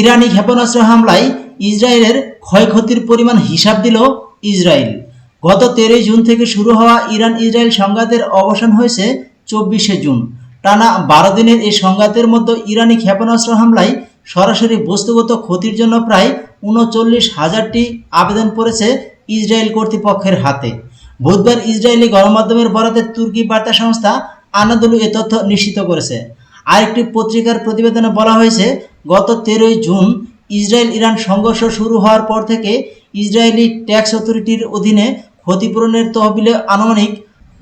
ইরানি ক্ষেপণাস্ত্র হামলায় ইসরায়েলের ক্ষয়ক্ষতির পরিমাণ হিসাব দিল ইসরায়েল। গত তেরোই জুন থেকে শুরু হওয়া ইরান ইসরায়েল সংঘাতের অবসান হয়েছে চব্বিশে জুন। টানা বারো দিনের এই সংঘাতের মধ্যে ইরানি ক্ষেপণাস্ত্র হামলায় সরাসরি বস্তুগত ক্ষতির জন্য প্রায় উনচল্লিশ হাজারটি আবেদন পড়েছে ইসরায়েল কর্তৃপক্ষের হাতে। বুধবার ইসরায়েলি গণমাধ্যমের বরাতে তুর্কি বার্তা সংস্থা আনাদুলু এ তথ্য নিশ্চিত করেছে। আরেকটি পত্রিকার প্রতিবেদনে বলা হয়েছে গত তেরোই জুন ইসরায়েল ইরান সংঘর্ষ শুরু হওয়ার পর থেকে ইসরায়েলি ট্যাক্স অথরিটির অধীনে ক্ষতিপূরণের তহবিলে আনুমানিক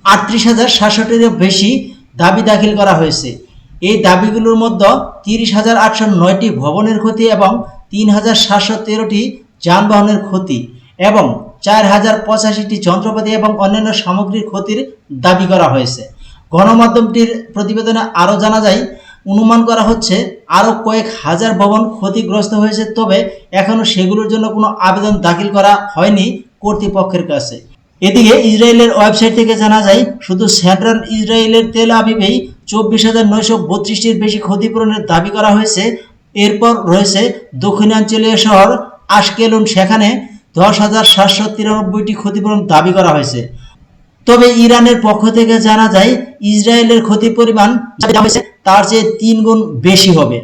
আটত্রিশ হাজার সাতষট্টিরও বেশি দাবি দাখিল করা হয়েছে। এই দাবিগুলোর মধ্যে তিরিশ হাজার আটশো নয়টি ভবনের ক্ষতি এবং তিন হাজার সাতশো তেরোটি যানবাহনের ক্ষতি এবং চার হাজার পঁচাশিটি যন্ত্রপাতি এবং অন্যান্য সামগ্রীর ক্ষতির দাবি করা হয়েছে। গণমাধ্যমটির প্রতিবেদনে আরও জানা যায় অনুমান করা হচ্ছে আরও কয়েক হাজার ভবন ক্ষতিগ্রস্ত হয়েছে, তবে এখনও সেগুলোর জন্য কোনো আবেদন দাখিল করা হয়নি কর্তৃপক্ষের কাছে। এদিকে ইসরায়েলের ওয়েবসাইট থেকে জানা যায়, শুধু সেন্ট্রাল ইসরায়েলের তেল আবিবেই চব্বিশ হাজার নয়শো বত্রিশটির বেশি ক্ষতিপূরণের দাবি করা হয়েছে। এরপর রয়েছে দক্ষিণাঞ্চলীয় শহর আশকেলুন, সেখানে দশ হাজার সাতশো তিরানব্বইটি ক্ষতিপূরণ দাবি করা হয়েছে। তবে ইরানের পক্ষ থেকে জানা যায়, ইসরায়েলের ক্ষতি পরিমাণ তার চেয়ে তিন গুণ বেশি হবে।